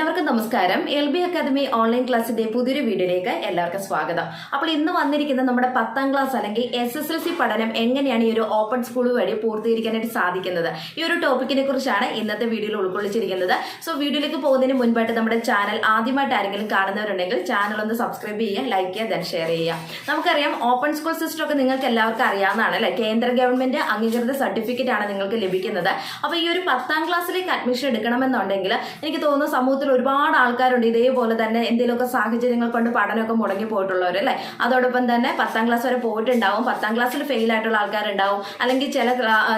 എല്ലാവർക്കും നമസ്കാരം. L B academy online ക്ലാസ്സിന്റെ പുതിയൊരു വീഡിയോയിലേക്ക് എല്ലാവർക്കും സ്വാഗതം. അപ്പോൾ ഇന്ന് വന്നിരിക്കുന്ന നമ്മുടെ പത്താം ക്ലാസ് അല്ലെങ്കിൽ എസ് എസ് എൽ സി പഠനം എങ്ങനെയാണ് ഈ ഒരു ഓപ്പൺ സ്കൂൾ വഴി പൂർത്തീകരിക്കാനായിട്ട് സാധിക്കുന്നത്? ഈ ഒരു ടോപ്പിക്കിനെ കുറിച്ചാണ് ഇന്നത്തെ വീഡിയോയിൽ ഉൾക്കൊള്ളിച്ചിരിക്കുന്നത്. സോ വീഡിയോയിലേക്ക് പോകുന്നതിന് മുൻപായിട്ട് നമ്മുടെ ചാനൽ ആദ്യമായിട്ട് ആരെങ്കിലും കാണുന്നവരുണ്ടെങ്കിൽ ചാനൽ ഒന്ന് സബ്സ്ക്രൈബ് ചെയ്യുക ലൈക്ക് ചെയ്യുക ദെൻ ഷെയർ ചെയ്യുക. നമുക്കറിയാം ഓപ്പൺ സ്കൂൾ സിസ്റ്റം ഒക്കെ നിങ്ങൾക്ക് എല്ലാവർക്കും അറിയാവുന്നതാണ്. അല്ലെ? കേന്ദ്ര ഗവൺമെന്റ് അംഗീകൃത സർട്ടിഫിക്കറ്റ് ആണ് നിങ്ങൾക്ക് ലഭിക്കുന്നത്. അപ്പോൾ ഈ ഒരു പത്താം ക്ലാസ്സിലേക്ക് അഡ്മിഷൻ എടുക്കണമെന്നുണ്ടെങ്കിൽ എനിക്ക് തോന്നുന്നു സമൂഹത്തിൽ ഒരുപാട് ആൾക്കാരുണ്ട്. ഇതേപോലെ തന്നെ എന്തെങ്കിലുമൊക്കെ സാഹചര്യങ്ങൾ കൊണ്ട് പഠനമൊക്കെ മുടങ്ങി പോയിട്ടുള്ളവർ അല്ലേ? അതോടൊപ്പം തന്നെ പത്താം ക്ലാസ് വരെ പോയിട്ടുണ്ടാവും. പത്താം ക്ലാസ്സിൽ ഫെയിൽ ആയിട്ടുള്ള ആൾക്കാരുണ്ടാവും. അല്ലെങ്കിൽ ചില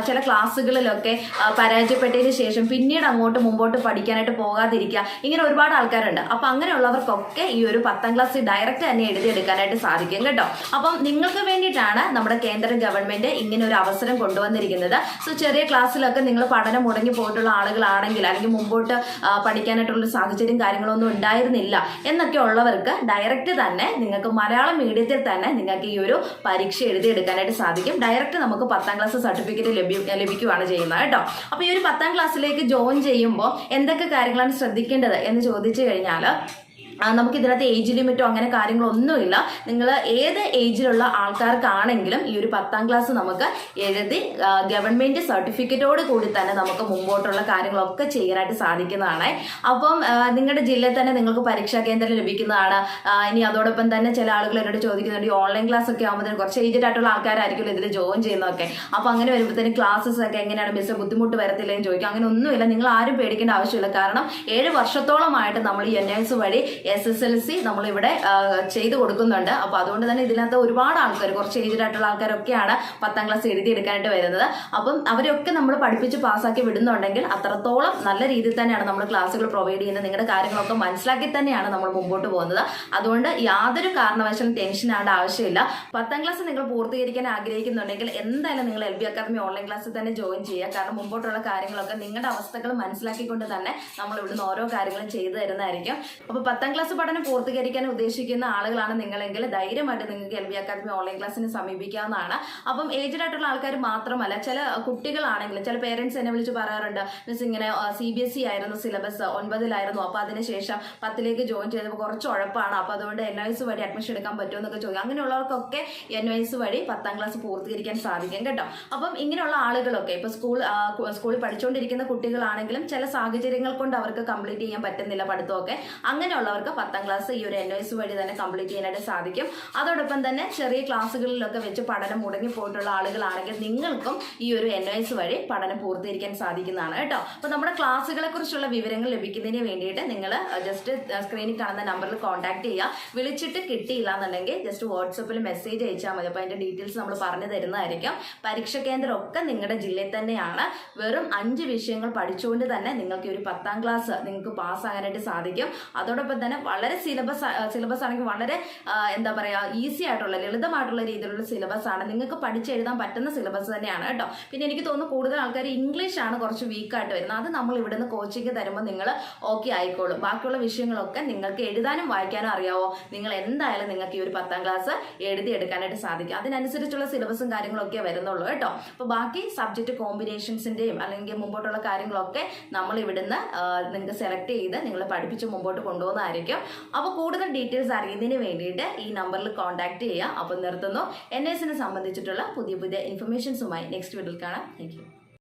ചില ക്ലാസ്സുകളിലൊക്കെ പരാജയപ്പെട്ടതിന് ശേഷം പിന്നീട് അങ്ങോട്ട് മുമ്പോട്ട് പഠിക്കാനായിട്ട് പോകാതിരിക്കുക. ഇങ്ങനെ ഒരുപാട് ആൾക്കാരുണ്ട്. അപ്പം അങ്ങനെയുള്ളവർക്കൊക്കെ ഈ ഒരു പത്താം ക്ലാസ് ഡയറക്റ്റ് തന്നെ എഴുതിയെടുക്കാനായിട്ട് സാധിക്കും കേട്ടോ. അപ്പം നിങ്ങൾക്ക് വേണ്ടിയിട്ടാണ് നമ്മുടെ കേന്ദ്ര ഗവൺമെന്റ് ഇങ്ങനെ ഒരു അവസരം കൊണ്ടുവന്നിരിക്കുന്നത്. സോ ചെറിയ ക്ലാസ്സിലൊക്കെ നിങ്ങൾ പഠനം മുടങ്ങി പോയിട്ടുള്ള ആളുകളാണെങ്കിൽ അല്ലെങ്കിൽ മുമ്പോട്ട് പഠിക്കാനായിട്ടുള്ള സാഹചര്യം കാര്യങ്ങളൊന്നും ഉണ്ടായിരുന്നില്ല. എന്നൊക്കെ ഉള്ളവർക്ക് ഡയറക്റ്റ് തന്നെ നിങ്ങൾക്ക് മലയാളം മീഡിയത്തിൽ തന്നെ നിങ്ങൾക്ക് ഈ ഒരു പരീക്ഷ എഴുതിയെടുക്കാനായിട്ട് സാധിക്കും. ഡയറക്റ്റ് നമുക്ക് പത്താം ക്ലാസ് സർട്ടിഫിക്കറ്റ് ലഭ്യ ലഭിക്കുകയാണ് ചെയ്യുന്നത് കേട്ടോ. അപ്പോൾ ഈ ഒരു പത്താം ക്ലാസ്സിലേക്ക് ജോയിൻ ചെയ്യുമ്പോൾ എന്തൊക്കെ കാര്യങ്ങളാണ് ശ്രദ്ധിക്കേണ്ടത് എന്ന് ചോദിച്ചു കഴിഞ്ഞാൽ നമുക്ക് ഇതിനകത്ത് ഏജ് ലിമിറ്റോ അങ്ങനെ കാര്യങ്ങളൊന്നുമില്ല നിങ്ങൾ ഏത് ഏജിലുള്ള ആൾക്കാർക്കാണെങ്കിലും ഈ ഒരു പത്താം ക്ലാസ് നമുക്ക് എഴുതി ഗവൺമെന്റ് സർട്ടിഫിക്കറ്റോട് കൂടി തന്നെ നമുക്ക് മുമ്പോട്ടുള്ള കാര്യങ്ങളൊക്കെ ചെയ്യാനായിട്ട് സാധിക്കുന്നതാണ്. അപ്പം നിങ്ങളുടെ ജില്ലയിൽ തന്നെ നിങ്ങൾക്ക് പരീക്ഷാ കേന്ദ്രം ലഭിക്കുന്നതാണ്. ഇനി അതോടൊപ്പം തന്നെ ചില ആളുകൾ എന്നോട് ചോദിക്കുന്നുണ്ട് ഈ ഓൺലൈൻ ക്ലാസ് ഒക്കെ ആകുമ്പോൾ കുറച്ച് ഏജ്ഡ് ആയിട്ടുള്ള ആൾക്കാരായിരിക്കും ഇതിൽ ജോയിൻ ചെയ്യുന്നതൊക്കെ. അപ്പോൾ അങ്ങനെ വരുമ്പോഴത്തേനും ക്ലാസ്സസ് ഒക്കെ എങ്ങനെയാണ് മിസ് ബുദ്ധിമുട്ട് വരത്തില്ലെന്ന് ചോദിക്കും. അങ്ങനെ ഒന്നുമില്ല നിങ്ങൾ ആരും പേടിക്കേണ്ട ആവശ്യമില്ല. കാരണം ഏഴ് വർഷത്തോളമായിട്ട് നമ്മൾ ഈ എൻ വഴി എസ് എസ് എൽ സി നമ്മളിവിടെ ചെയ്തു കൊടുക്കുന്നുണ്ട്. അപ്പോൾ അതുകൊണ്ട് തന്നെ ഇതിനകത്ത് ഒരുപാട് ആൾക്കാർ കുറച്ച് ഏജ്ഡ് ആയിട്ടുള്ള ആൾക്കാരൊക്കെയാണ് പത്താം ക്ലാസ് എഴുതിയെടുക്കാനായിട്ട് വരുന്നത്. അപ്പം അവരൊക്കെ നമ്മൾ പഠിപ്പിച്ച് പാസ്സാക്കി വിടുന്നുണ്ടെങ്കിൽ അത്രത്തോളം നല്ല രീതിയിൽ തന്നെയാണ് നമ്മൾ ക്ലാസ്സുകൾ പ്രൊവൈഡ് ചെയ്യുന്നത്. നിങ്ങളുടെ കാര്യങ്ങളൊക്കെ മനസ്സിലാക്കി തന്നെയാണ് നമ്മൾ മുമ്പോട്ട് പോകുന്നത്. അതുകൊണ്ട് യാതൊരു കാരണവശാലും ടെൻഷൻ ആവേണ്ട ആവശ്യമില്ല. പത്താം ക്ലാസ് നിങ്ങൾ പൂർത്തീകരിക്കാൻ ആഗ്രഹിക്കുന്നുണ്ടെങ്കിൽ എന്തായാലും നിങ്ങൾ എൽ ബി അക്കാദമി ഓൺലൈൻ ക്ലാസ്സിൽ തന്നെ ജോയിൻ ചെയ്യുക. കാരണം മുമ്പോട്ടുള്ള കാര്യങ്ങളൊക്കെ നിങ്ങളുടെ അവസ്ഥകൾ മനസ്സിലാക്കിക്കൊണ്ട് തന്നെ നമ്മൾ ഇവിടുന്ന് ഓരോ കാര്യങ്ങളും ചെയ്തു തരുന്നതായിരിക്കും. അപ്പോൾ പത്താം ക്ലാസ് പഠനം പൂർത്തീകരിക്കാൻ ഉദ്ദേശിക്കുന്ന ആളുകളാണ് നിങ്ങളെങ്കിൽ ധൈര്യമായിട്ട് നിങ്ങൾക്ക് എൽ ബി അക്കാദമി ഓൺലൈൻ ക്ലാസ്സിന് സമീപിക്കാവുന്നതാണ്. അപ്പം ഏജ്ഡ് ആയിട്ടുള്ള ആൾക്കാർ മാത്രമല്ല ചില കുട്ടികളാണെങ്കിലും ചില പേരൻസ് എന്നെ വിളിച്ച് പറയാറുണ്ട് മിസ് ഇങ്ങനെ സി ബി എസ് ഇ ആയിരുന്നു സിലബസ് ഒൻപതിലായിരുന്നു അപ്പോൾ അതിനുശേഷം പത്തിലേക്ക് ജോയിൻ ചെയ്തപ്പോൾ കുറച്ച് ഉഴപ്പാണ് അപ്പോൾ അതുകൊണ്ട് എൻ എസ് വഴി അഡ്മിഷൻ എടുക്കാൻ പറ്റുമോ എന്നൊക്കെ ചോദിക്കും. അങ്ങനെയുള്ളവർക്കൊക്കെ എൻ എസ് വഴി പത്താം ക്ലാസ് പൂർത്തീകരിക്കാൻ സാധിക്കും കേട്ടോ. അപ്പം ഇങ്ങനെയുള്ള ആളുകളൊക്കെ ഇപ്പോൾ സ്കൂൾ സ്കൂളിൽ പഠിച്ചുകൊണ്ടിരിക്കുന്ന കുട്ടികളാണെങ്കിലും ചില സാഹചര്യങ്ങൾ കൊണ്ട് അവർക്ക് കംപ്ലീറ്റ് ചെയ്യാൻ പറ്റുന്നില്ല പഠിത്തമൊക്കെ. അങ്ങനെയുള്ളവർക്ക് പത്താം ക്ലാസ് ഈ ഒരു എൻ എസ് വഴി തന്നെ കംപ്ലീറ്റ് ചെയ്യാനായിട്ട് സാധിക്കും. അതോടൊപ്പം തന്നെ ചെറിയ ക്ലാസ്സുകളിലൊക്കെ വെച്ച് പഠനം മുടങ്ങി പോയിട്ടുള്ള ആളുകളാണെങ്കിൽ നിങ്ങൾക്കും ഈ ഒരു എൻ എസ് വഴി പഠനം പൂർത്തീകരിക്കാൻ സാധിക്കുന്നതാണ് കേട്ടോ. അപ്പോൾ നമ്മുടെ ക്ലാസ്സുകളെ കുറിച്ചുള്ള വിവരങ്ങൾ ലഭിക്കുന്നതിന് വേണ്ടിയിട്ട് നിങ്ങൾ ജസ്റ്റ് സ്ക്രീനിൽ കാണുന്ന നമ്പറിൽ കോൺടാക്ട് ചെയ്യുക. വിളിച്ചിട്ട് കിട്ടിയില്ല എന്നുണ്ടെങ്കിൽ ജസ്റ്റ് വാട്സപ്പിൽ മെസ്സേജ് അയച്ചാൽ മതി. അപ്പോൾ അതിന്റെ ഡീറ്റെയിൽസ് നമ്മൾ പറഞ്ഞു തരുന്നതായിരിക്കും. പരീക്ഷ കേന്ദ്രം ഒക്കെ നിങ്ങളുടെ ജില്ലയിൽ തന്നെയാണ്. വെറും അഞ്ച് വിഷയങ്ങൾ പഠിച്ചുകൊണ്ട് തന്നെ നിങ്ങൾക്ക് ഒരു പത്താം ക്ലാസ് നിങ്ങൾക്ക് പാസ്സാകാനായിട്ട് സാധിക്കും. അതോടൊപ്പം തന്നെ വളരെ സിലബസ് സിലബസ് ആണെങ്കിൽ വളരെ എന്താ പറയുക ഈസി ആയിട്ടുള്ള ലളിതമായിട്ടുള്ള രീതിയിലുള്ള സിലബസ് ആണ്. നിങ്ങൾക്ക് പഠിച്ചെഴുതാൻ പറ്റുന്ന സിലബസ് തന്നെയാണ് കേട്ടോ. പിന്നെ എനിക്ക് തോന്നുന്നു കൂടുതൽ ആൾക്കാർ ഇംഗ്ലീഷ് ആണ് കുറച്ച് വീക്കായിട്ട് വരുന്നത്. അത് നമ്മൾ ഇവിടുന്ന് കോച്ചിങ് തരുമ്പോൾ നിങ്ങൾ ഓക്കെ ആയിക്കോളും. ബാക്കിയുള്ള വിഷയങ്ങളൊക്കെ നിങ്ങൾക്ക് എഴുതാനും വായിക്കാനും അറിയാവോ? നിങ്ങൾ എന്തായാലും നിങ്ങൾക്ക് ഈ ഒരു പത്താം ക്ലാസ് എഴുതിയെടുക്കാനായിട്ട് സാധിക്കും. അതിനനുസരിച്ചുള്ള സിലബസും കാര്യങ്ങളൊക്കെ വരുന്നുള്ളൂ കേട്ടോ. അപ്പോൾ ബാക്കി സബ്ജക്റ്റ് കോമ്പിനേഷൻസിന്റെയും അല്ലെങ്കിൽ മുമ്പോട്ടുള്ള കാര്യങ്ങളൊക്കെ നമ്മൾ ഇവിടുന്ന് നിങ്ങൾക്ക് സെലക്ട് ചെയ്ത് നിങ്ങൾ പഠിപ്പിച്ച് മുമ്പോട്ട് കൊണ്ടുപോകുന്നതായിരിക്കും അപ്പോൾ കൂടുതൽ ഡീറ്റെയിൽസ് അറിയുന്നതിന് വേണ്ടിയിട്ട് ഈ നമ്പറിൽ കോൺടാക്ട് ചെയ്യുക. അപ്പോൾ നിർത്തുന്നു. എൻ എസിനെ സംബന്ധിച്ചിട്ടുള്ള പുതിയ പുതിയ ഇൻഫർമേഷൻസുമായി നെക്സ്റ്റ് വീഡിയോയിൽ കാണാം. താങ്ക്